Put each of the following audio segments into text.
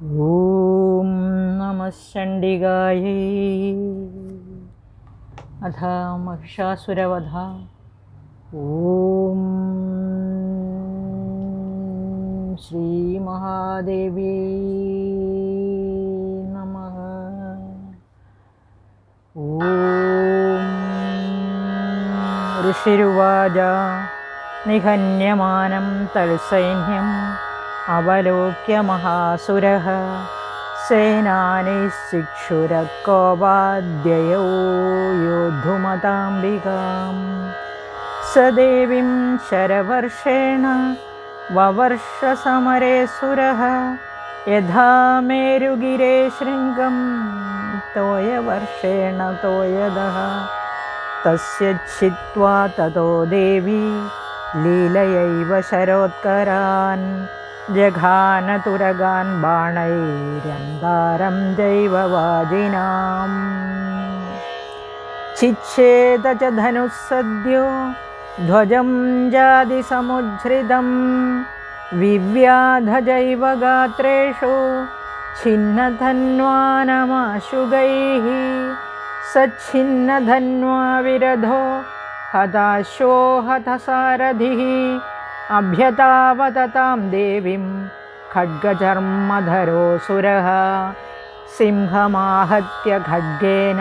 ॐ नमः चण्डिकायै अथ महिषासुरवधा ॐ श्रीमहादेवी नमः ॐ ऋषिरुवाच निहन्यमानं तत्सैन्यम् അവലോക്യ മഹാസുര സേനാനിശിക്ഷുരക്കോപാധ്യയോ യോദ്ധുമതാംബികാം സദേവീം ശരവർഷേണ വവർഷസമരേ സുരഃ. യഥാ മേരുഗിരേ ശൃംഗം തോയവർഷേണ തോയദ തസ്യ ഛിത്വാ തതോ ലീലയൈവ ശരോത്കരാൻ. जघानतुरगान् बाणैरन्दारं जैववाजिनाम् छिच्छेद च धनुः सद्यो, ध्वजं जादिसमुच्छ्रितं विव्याधजैव गात्रेषु, छिन्नधन्वानमाशुगैः। सच्छिन्नधन्वा विरधो हताशो हतसारथिः। अभ्यतावततां देवीं खड्गचर्मधरोऽसुरः सिंहमाहत्य खड्गेन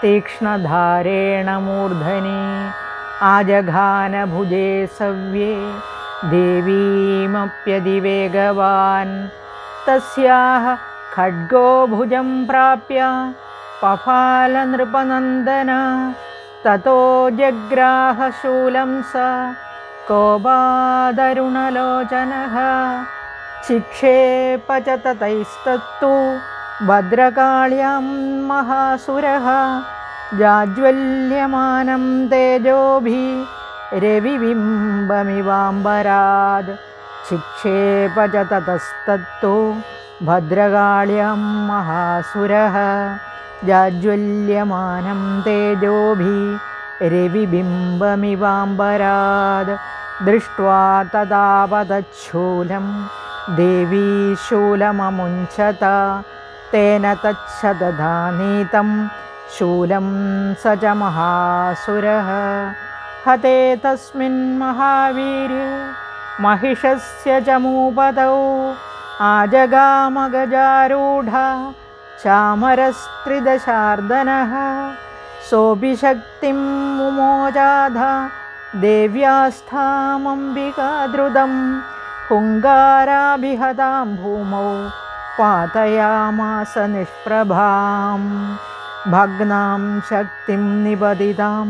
तीक्ष्णधारेण मूर्धनि आजघानभुजे सव्ये देवीमप्यतिवेगवान् तस्याः खड्गो भुजं प्राप्य पफालनृपनन्दन ततो जग्राहशूलं स कोपादरुणलोचनः चिक्षेप च ततैस्तत्तु भद्रकाळ्यां महासुरः जाज्वल्यमानं तेजोभिः रविबिम्बमिवाम्बराद् चिक्षेप च ततस्तत्तु भद्रकाळ्यां महासुरः जाज्वल्यमानं तेजोभिः रविबिम्बमिवाम्बराद् दृष्ट्वा तदापतच्छूलं देवी शूलममुञ्चत तेन तच्छतधानीतं शूलं स च महासुरः हते तस्मिन् महावीर्ये महिषस्य च मूपतौ आजगामगजारूढा चामरस्त्रिदशार्दनः सोऽपि शक्तिं मुमोजाध देव्यास्थामम्बिकाद्रुतं हुङ्गाराभिहतां भूमौ पातयामास निष्प्रभां। भग्नां शक्तिं निबदितां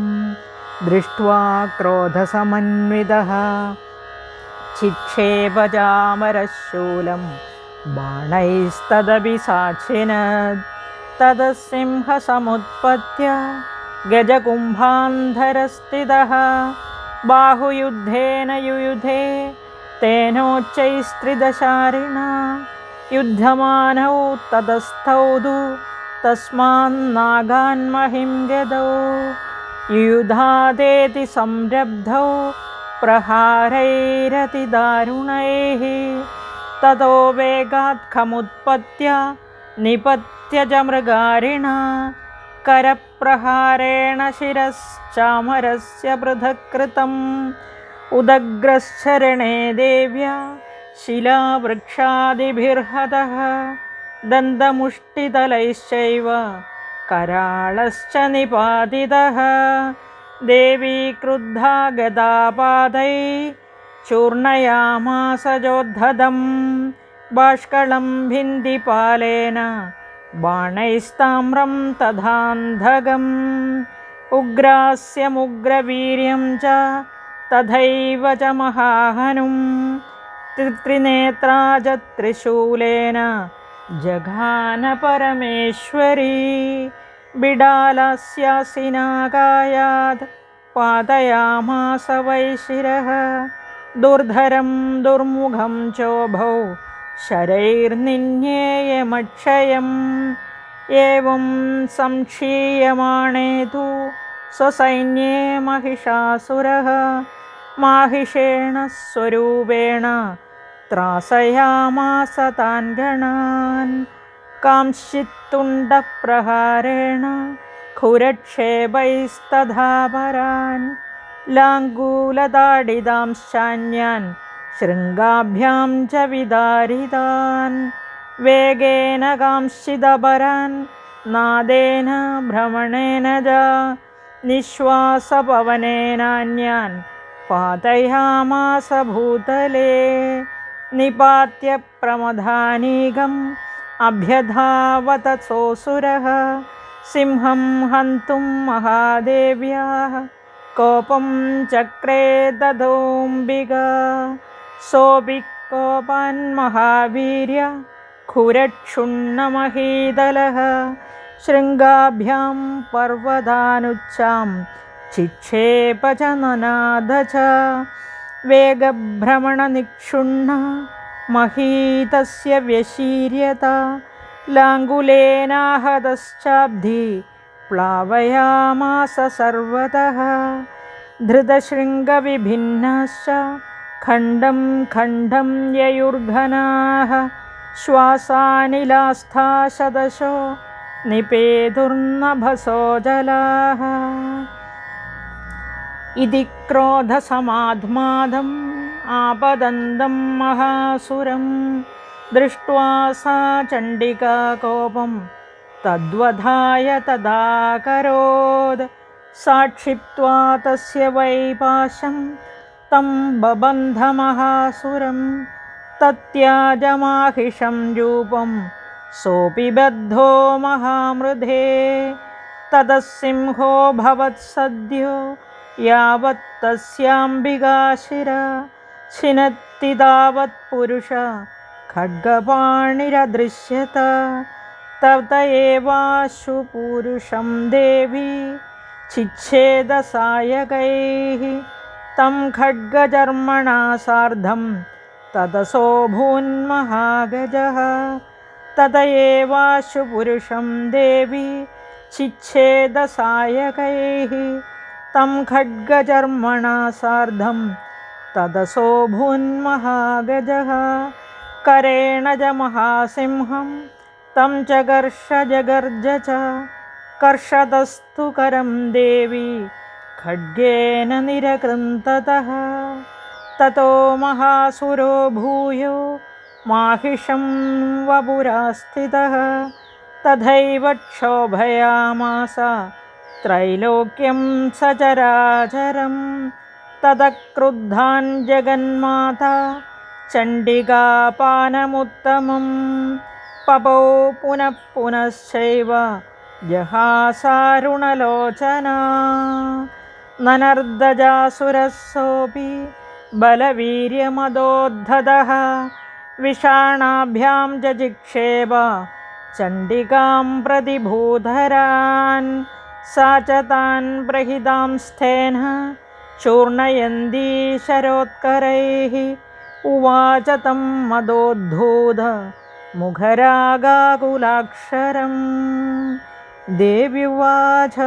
दृष्ट्वा क्रोधसमन्वितः। चिक्षेपजामरशूलं बाणैस्तदपि साक्षिणत् तदसिंहसमुत्पत्य गजकुम्भान्धरस्थितः। बाहुयुद्धेन युयुधे तेनोच्चैस्त्रिदशारिणा युध्यमानौ ततस्थौ तु तस्मान्नागान्महिं गदौ युधादेति संरब्धौ प्रहारैरतिदारुणैः ततो वेगात् खमुत्पत्य निपत्य च मृगारिणा करप्रहारेण शिरश्चामरस्य पृथक् कृतम् उदग्रश्चरणे देव्या शिलावृक्षादिभिर्हतः। दन्तमुष्टितलैश्चैव कराळश्च निपातितः। देवी क्रुद्धा गदापादै चूर्णयामास जोद्धदं बाष्कलं भिन्दिपालेन बाणैस्ताम्रं तथान्धगम्, उग्रास्यमुग्रवीर्यं च तथैव च महाहनुं त्रिनेत्रा च त्रिशूलेन जघानपरमेश्वरी बिडालस्यासिनाकायात् पातयामास वैशिरः दुर्धरं दुर्मुखं चोभौ ശരൈർനിന്യേയമക്ഷയം ഏവം സംക്ഷീയമാണേതു സ്വസൈന്യേ മഹിഷാസുര. മാഹിഷേണ സ്വരൂപേണ ത്രാസയാമാസ താൻ ഗണാൻ. കാംശ്ചിത്തുണ്ടപ്രഹാരേണ ഖുരക്ഷേപൈസ്തഥാപരാൻ. ലാങ്കൂലതാടിതാംശ്ചാന്യാൻ शृङ्गाभ्यां च विदारितान्, वेगेन कांश्चिदपरान् नादेन भ्रमणेन च निःश्वासपवनेनान्यान् पातयामास भूतले, निपात्य प्रमदानीगम् अभ्यधावत सोऽसुरः सिंहं हन्तुं महादेव्याः, कोपं चक्रे ददोऽम्बिका सोऽपि कोपान्महावीर्य खुरक्षुण्णमहीदलः शृङ्गाभ्यां पर्वतानुच्चां चिक्षेप च ननाद च वेगभ्रमणनिक्षुण्ण महीतस्य व्यशीर्यता लाङ्गुलेनाहतश्चाब्धि प्लावयामास सर्वतः धृतशृङ्गविभिन्नाश्च खण्डं खण्डं ययुर्घनाः श्वासानिलास्था शदशो निपेतुर्नभसो जलाः। इति क्रोधसमाध्मादम् आपदन्दं महासुरं दृष्ट्वा सा चण्डिका कोपं तद्वधाय तदाकरोद् साक्षिप्त्वा तस्य वैपाशं तं बबन्धमहासुरं तत्याजमाहिषं रूपं सोऽपि बद्धो महामृधे ततः सिंहो भवत्सद्यो यावत् तस्याम्बिकाशिरा छिनत्ति तावत्पुरुष खड्गपाणिरदृश्यत तत एवाशु पुरुषं देवी चिच्छेदसायकैः तं खड्गजर्मणा सार्धं ततसोऽभून्महागजः तत एवाशु पुरुषं देवी चिच्छेदसायकैः तं खड्गजर्मणा सार्धं तदसोऽभून्महागजः करेण च महासिंहं, तं च कर्षजगर्ज च। कर्षतस्तु करं देवी खड्गेन निरकृन्ततः ततो महासुरो भूयो, माहिषं वपुरा स्थितः तथैव क्षोभयामास, त्रैलोक्यं सचराचरं तदक्रुद्धान् जगन्माता चण्डिकापानमुत्तमं पपौ पुनः पुनश्चैव जहासारुणलोचना ननर्दजासुरः सोऽपि बलवीर्यमदोद्धतः विषाणाभ्यां जिक्षेप चण्डिकां प्रतिभूधरान् सा च तान् प्रहितांस्थेन चूर्णयन्ती शरोत्करैः उवाच तं मदोद्धूत मुखरागाकुलाक्षरम् देव्युवाच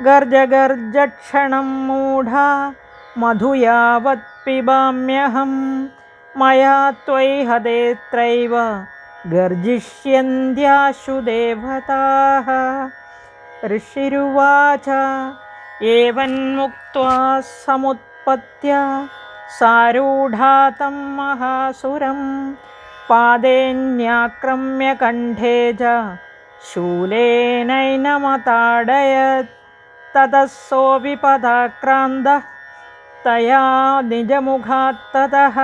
गर्जगर्जक्षणं मूढा, मधु यावत् पिबाम्यहं, मया त्वयि हदेत्रैव गर्जिष्यन्त्याशु देवताः। ऋषिरुवाच, एवन्मुक्त्वा समुत्पत्य सारूढा तं महासुरं पादेन्याक्रम्य कण्ठे च शूलेनैनमताडयत्। ततः पदाक्रान्तः तया निजमुखात्ततः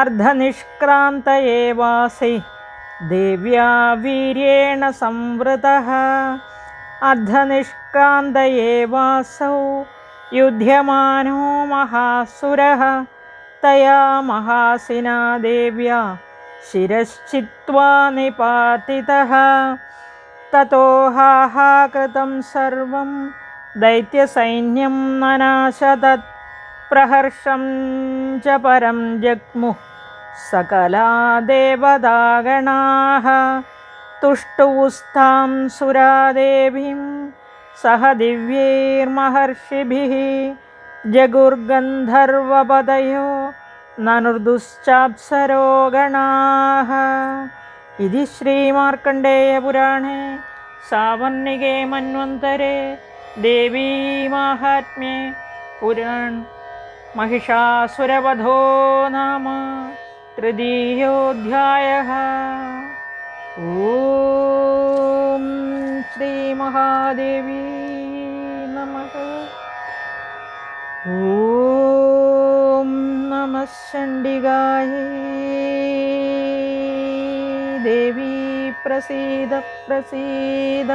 अर्धनिष्क्रान्त एवासि देव्या वीर्येण संवृतः अर्धनिष्क्रान्त एवासौ युध्यमानो महासुरः तया महासिना देव्या शिरश्चित्वा निपातितः ततो हाहाकृतं सर्वं दैत्यसैन्यं ननाशतत् प्रहर्षं च परं जग्मुः सकला देवदागणाः तुष्टुवुस्तां सुरादेवीं सह दिव्यैर्महर्षिभिः जगुर्गन्धर्वपदयो ननुर्दुश्चाप्सरो गणाः इति श्रीमार्कण्डेयपुराणे सावर्णिके मन्वन्तरे देवी माहात्म्ये पुराण महिषासुरवधो नाम तृतीयोऽध्यायः। ॐ श्रीमहादेवी नमः। ॐ नमः चण्डिगायै देवी प्रसीद प्रसीद।